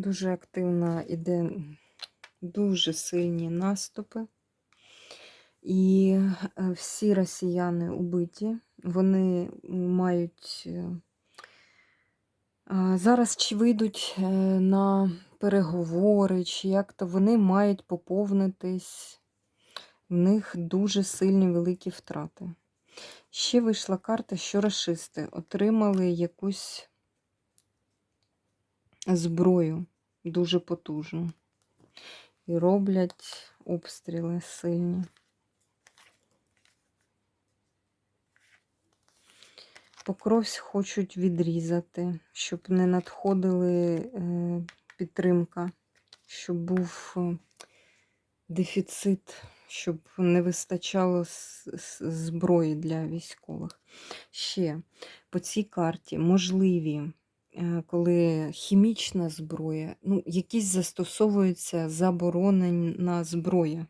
Дуже активно іде дуже сильні наступи. І е, всі росіяни убиті, вони мають е, зараз чи вийдуть е, на переговори, чи як то вони мають поповнитись. В них дуже сильні великі втрати. Ще вийшла карта, що расисти отримали якусь зброю дуже потужну. І роблять обстріли сильні. Покровсь хочуть відрізати, щоб не надходили е, підтримка, щоб був е, дефіцит, щоб не вистачало зброї для військових. Ще по цій карті можливі коли хімічна зброя, ну, якісь застосовується заборонена зброя.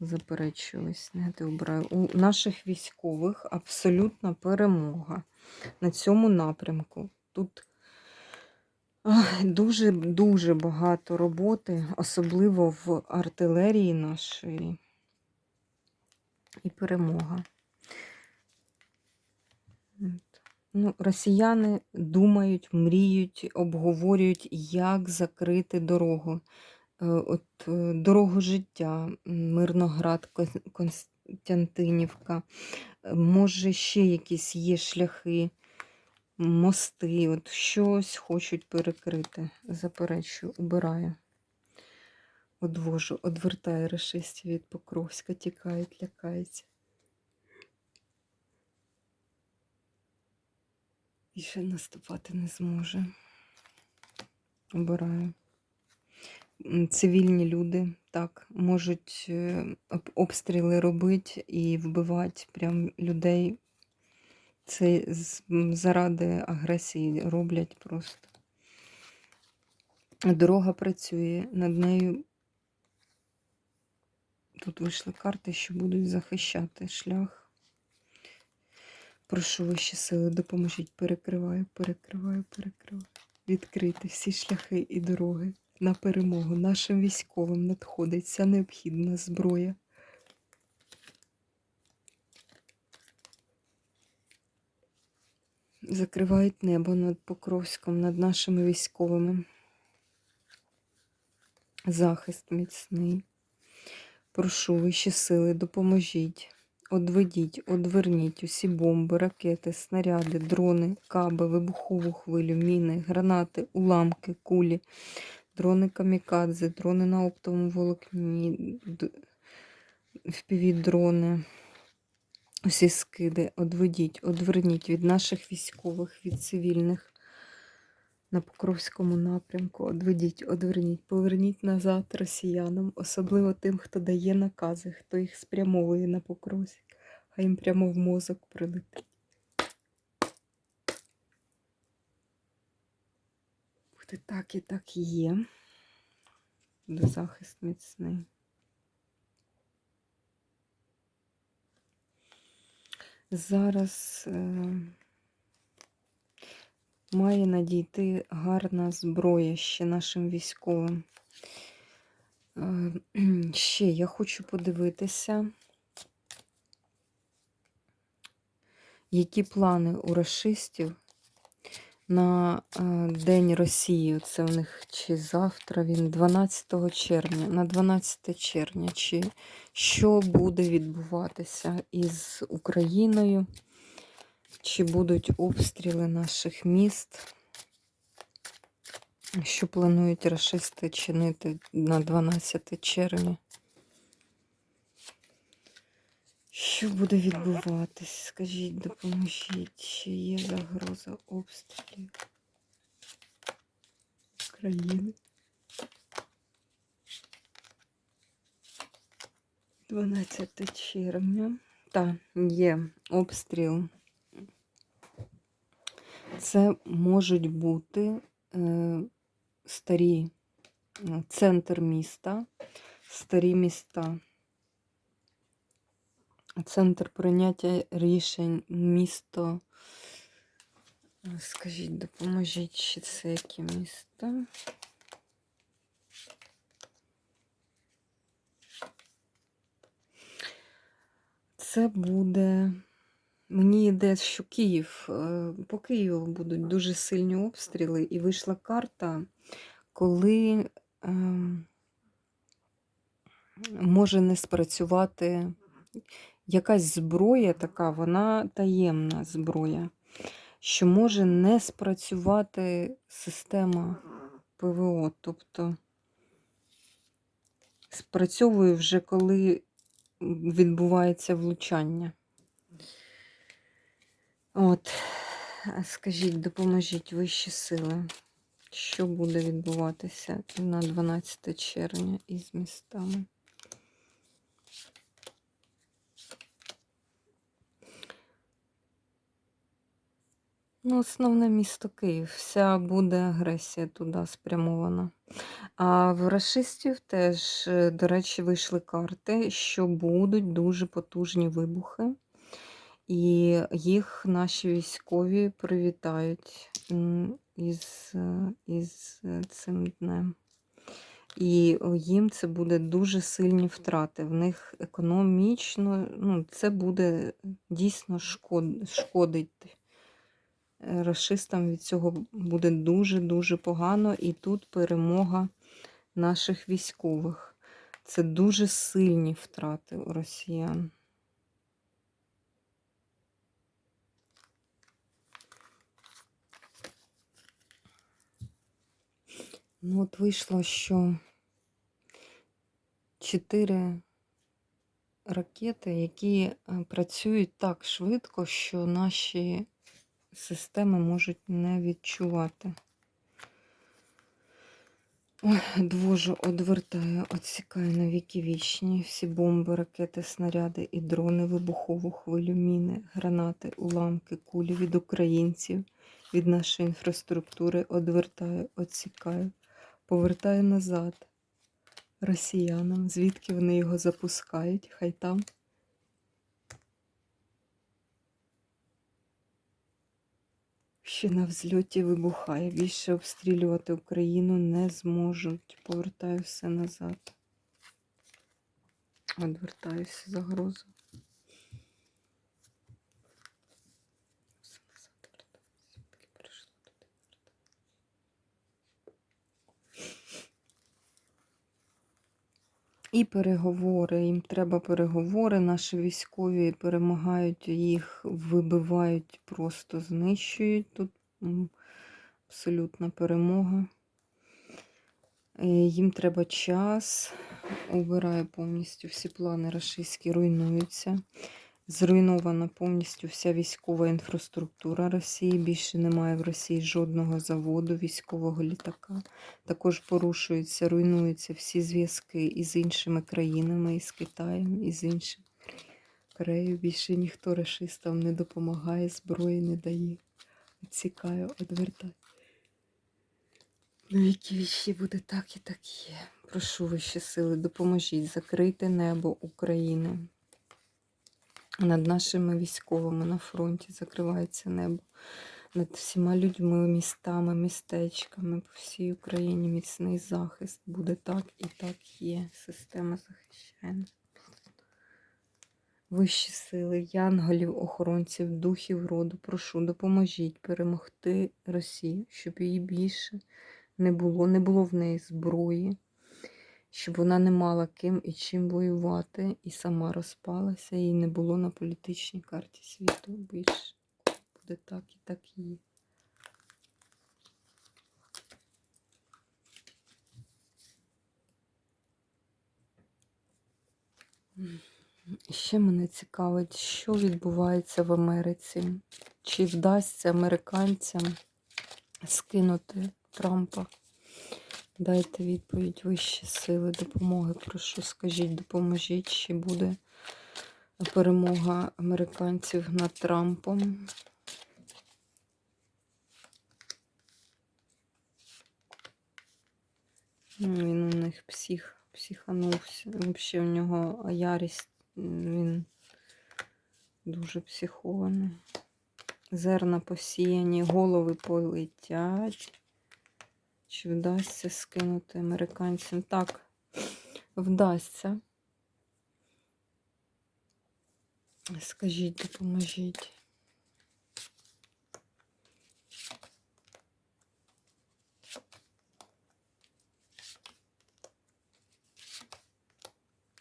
Заперечуюсь, не обираю. У наших військових абсолютна перемога на цьому напрямку. Тут дуже-дуже багато роботи, особливо в артилерії нашої і перемога. Ну, Росіяни думають, мріють, обговорюють, як закрити дорогу. Е, от е, Дорогу життя, Мирноград, Константинівка. Е, може, ще якісь є шляхи, мости, от щось хочуть перекрити. Заперечую, убираю. Одвожу, одвертаю расистів від Покровська, тікають, лякаються. Більше наступати не зможе. Обираю. Цивільні люди так можуть е, обстріли робити і вбивати прям людей. Це заради агресії роблять просто. Дорога працює, над нею тут вийшли карти, що будуть захищати шлях. Прошу вищі сили, допоможіть. Перекриваю, перекриваю, перекриваю. Відкрити всі шляхи і дороги на перемогу. Нашим військовим надходить вся необхідна зброя. Закривають небо над Покровськом, над нашими військовими. Захист міцний. Прошу вищі сили, допоможіть. Одведіть, одверніть усі бомби, ракети, снаряди, дрони, каби, вибухову хвилю, міни, гранати, уламки, кулі, дрони камікадзе, дрони на оптовому волокні, впівдрони, усі скиди, одведіть, одверніть від наших військових, від цивільних на Покровському напрямку. Одведіть, одверніть, поверніть назад росіянам, особливо тим, хто дає накази, хто їх спрямовує на Покровськ, хай їм прямо в мозок прилетить. Буде так і так є. Буде захист міцний. Зараз. Е має надійти гарна зброя ще нашим військовим. Е, ще я хочу подивитися, які плани у расистів на е, День Росії. Це у них чи завтра він 12 червня, на 12 червня, чи що буде відбуватися із Україною? Чи будуть обстріли наших міст? Що планують расисти чинити на 12 червня? Що буде відбуватись? Скажіть, допоможіть, чи є загроза обстрілів країни? 12 червня. Так, є обстріл. Це можуть бути е, старі е, центр міста, старі міста. Центр прийняття рішень місто. Скажіть, допоможіть, чи це які міста? Це буде. Мені йде, що Київ, е, по Києву будуть дуже сильні обстріли, і вийшла карта, коли ем, може не спрацювати якась зброя така, вона таємна зброя, що може не спрацювати система ПВО. Тобто спрацьовує вже коли відбувається влучання. От, скажіть, допоможіть вищі сили, що буде відбуватися на 12 червня із містами? Ну, основне місто Київ. Вся буде агресія туди спрямована. А в расистів теж, е, до речі, вийшли карти, що будуть дуже потужні вибухи. І їх наші військові привітають із, е, із е, цим днем. І їм це буде дуже сильні втрати. В них економічно, ну, це буде дійсно шкод, шкодить. Е, Рашистам від цього буде дуже-дуже погано, і тут перемога наших військових. Це дуже сильні втрати у росіян. Ну, от вийшло, що чотири ракети, які е, працюють так швидко, що наші системи можуть не відчувати. Двожу одвертаю, відсікаю на віки вічні. Всі бомби, ракети, снаряди і дрони, вибухову хвилю, міни, гранати, уламки, кулі від українців, від нашої інфраструктури одвертаю, відсікаю, повертаю назад росіянам, звідки вони його запускають, хай там. Ще на взльоті вибухає. Більше обстрілювати Україну не зможуть. Повертаю все назад. Одвертаюся загрозу. Все назад вертаюся. Поки перейшла туди. І переговори. Їм треба переговори. Наші військові перемагають їх, вибивають, просто знищують. Тут абсолютна перемога. Е, Їм треба час. Обирає повністю всі плани рашистські руйнуються. Зруйнована повністю вся військова інфраструктура Росії. Більше немає в Росії жодного заводу, військового літака. Також порушуються, руйнуються всі зв'язки із іншими країнами, із Китаєм, із іншими. Корею більше ніхто расистам не допомагає, зброї не дає. Відсікаю, одвертаю. На віки вічі буде так і так є. Прошу вищі сили, допоможіть закрити небо України. Над нашими військовими на фронті закривається небо. Над всіма людьми, містами, містечками по всій Україні міцний захист. Буде так і так є. Система захищає. Вищі сили, янголів, охоронців, духів роду, прошу, допоможіть перемогти Росію, щоб її більше не було, не було в неї зброї, щоб вона не мала ким і чим воювати, і сама розпалася, і не було на політичній карті світу. Більше буде так і так її. Ще мене цікавить, що відбувається в Америці, чи вдасться американцям скинути Трампа. Дайте відповідь вищі сили допомоги. Прошу, скажіть, допоможіть, чи буде перемога американців над Трампом. Ну, Він у них псих, психанувся. Взагалі в нього ярість, він дуже психований. Зерна посіяні, голови полетять. Чи вдасться скинути американцям? Так, вдасться. Скажіть, допоможіть.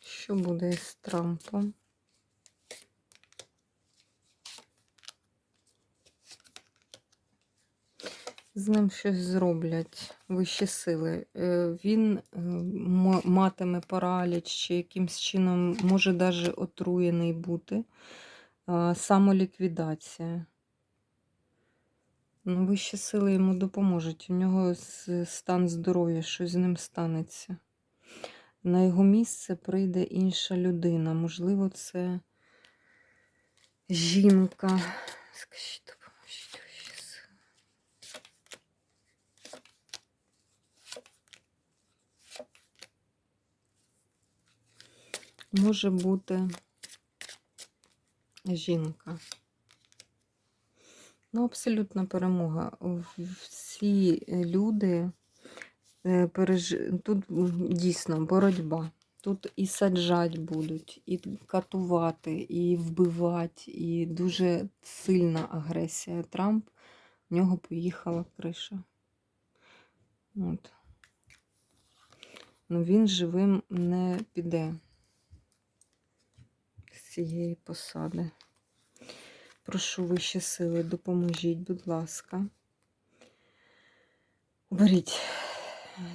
Що буде з Трампом? З ним щось зроблять вищі сили. Е, Він е, матиме параліч чи якимсь чином може навіть отруєний бути. Самоліквідація. Ну, вищі сили йому допоможуть. У нього стан здоров'я, щось з ним станеться. На його місце прийде інша людина. Можливо, це жінка. Скажіть, допоможіть вищі сили. Може бути жінка. Ну, абсолютна перемога. Всі люди е, переж... тут дійсно боротьба. Тут і саджать будуть, і катувати, і вбивати, і дуже сильна агресія. Трамп, в нього поїхала криша. От. Ну, він живим не піде цієї посади. Прошу вищі сили, допоможіть, будь ласка. Уберіть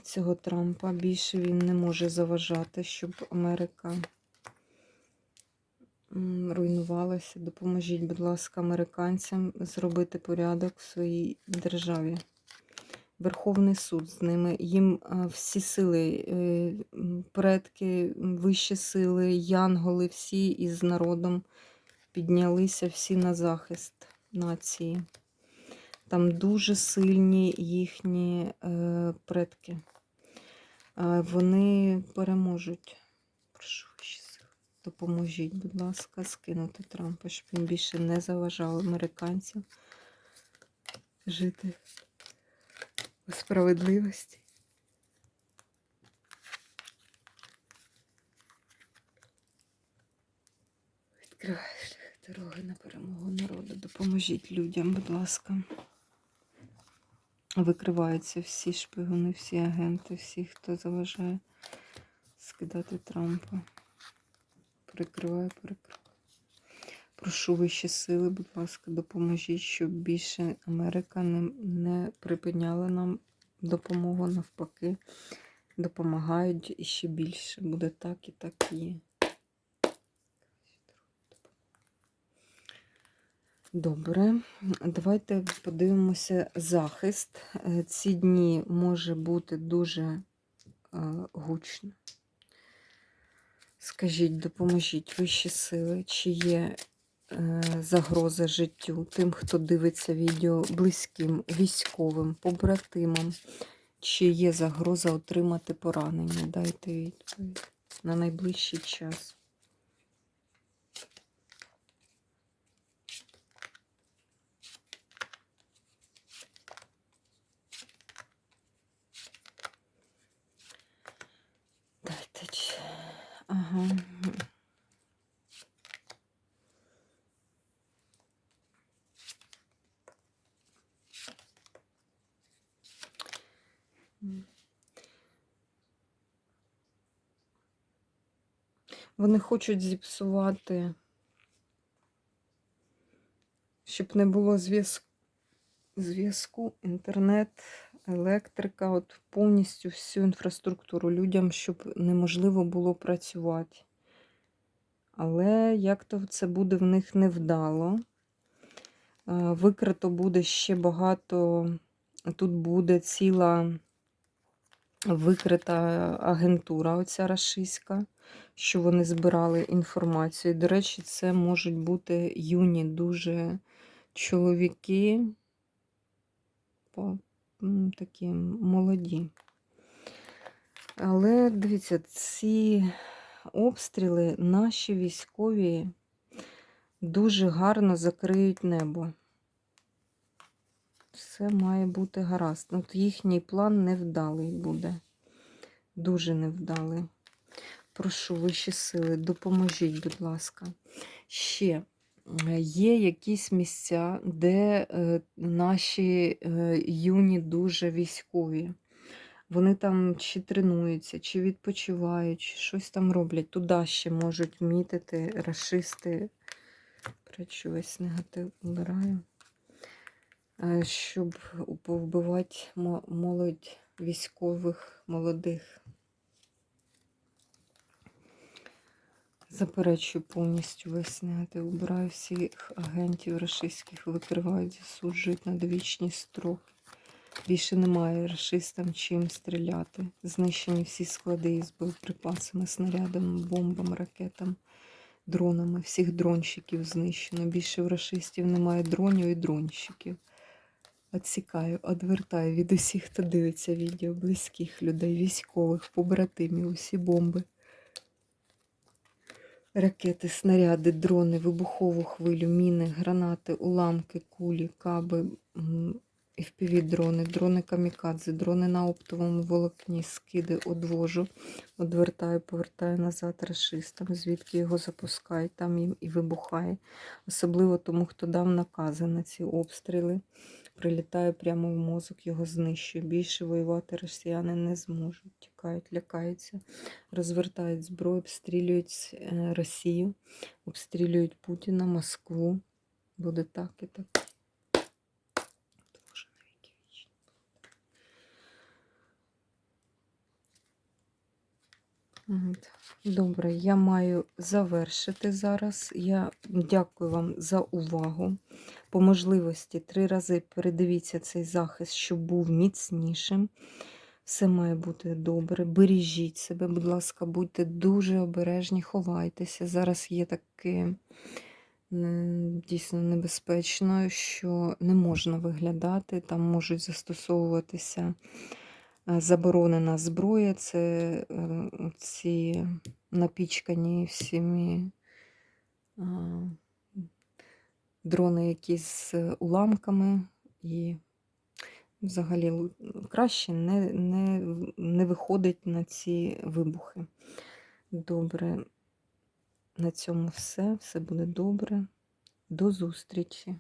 цього Трампа. Більше він не може заважати, щоб Америка руйнувалася. Допоможіть, будь ласка, американцям зробити порядок в своїй державі. Верховний суд з ними. Їм всі сили, е, предки, вищі сили, янголи, всі із народом піднялися всі на захист нації. Там дуже сильні їхні е, предки. Е, вони переможуть. Прошу допоможіть, будь ласка, скинути Трампа, щоб він більше не заважав американцям жити у справедливості. Відкривай шлях дороги на перемогу народу. Допоможіть людям, будь ласка. Викриваються всі шпигуни, всі агенти, всі, хто заважає скидати Трампа. Перекриваю, перекриваю. Прошу вищі сили, будь ласка, допоможіть, щоб більше Америка не, не припиняла нам допомогу, навпаки, допомагають і ще більше. Буде так і так є. Добре, давайте подивимося захист. Е, Ці дні може бути дуже е, гучно. Скажіть, допоможіть вищі сили, чи є загроза життю тим, хто дивиться відео близьким, військовим, побратимам, чи є загроза отримати поранення? Дайте відповідь на найближчий час. Дайте Ага. Вони хочуть зіпсувати, щоб не було зв'язку, інтернет, електрика, от повністю всю інфраструктуру людям, щоб неможливо було працювати. Але як то це буде в них невдало. Викрито буде ще багато. Тут буде ціла викрита агентура, оця рашистська, що вони збирали інформацію. До речі, це можуть бути юні дуже чоловіки, такі молоді. Але дивіться, ці обстріли наші військові дуже гарно закриють небо. Все має бути гаразд. От їхній план невдалий буде. Дуже невдалий. Прошу вищі сили, допоможіть, будь ласка. Ще е, є якісь місця, де е, наші е, юні дуже військові. Вони там чи тренуються, чи відпочивають, чи щось там роблять. Туди ще можуть мітити расисти. Прячу весь негатив убираю. Е, Щоб повбивати молодь військових молодих. Заперечую повністю негатив. Убираю всіх агентів рашистських, викривають, засуджують на довічні строки. Більше немає рашистам чим стріляти. Знищені всі склади із боєприпасами, снарядами, бомбами, ракетами, дронами. Всіх дронщиків знищено. Більше в рашистів немає дронів і дронщиків. Отсікаю, одвертаю від усіх, хто дивиться відео, близьких людей, військових, побратимів, усі бомби. Ракети, снаряди, дрони, вибухову хвилю, міни, гранати, уламки, кулі, каби, FPV-дрони, дрони камікадзе, дрони на оптовому волокні, скиди, одвожу, одвертаю, повертаю назад рашистам, звідки його запускають, там і, і вибухає. Особливо тому, хто дав накази на ці обстріли. Прилітає прямо в мозок, його знищує. Більше воювати росіяни не зможуть. Тікають, лякаються, розвертають зброю, обстрілюють е, Росію, обстрілюють Путіна, Москву. Буде так і так. Боже, навіки вічні. От. Добре, я маю завершити зараз. Я дякую вам за увагу. По можливості три рази передивіться цей захист, щоб був міцнішим. Все має бути добре. Бережіть себе, будь ласка, будьте дуже обережні, ховайтеся. Зараз є таке дійсно небезпечно, що не можна виглядати, там можуть застосовуватися заборонена зброя, це е, ці напічкані всіми дрони якісь з уламками і взагалі краще не, не, не виходить на ці вибухи. Добре, на цьому все. Все буде добре. До зустрічі!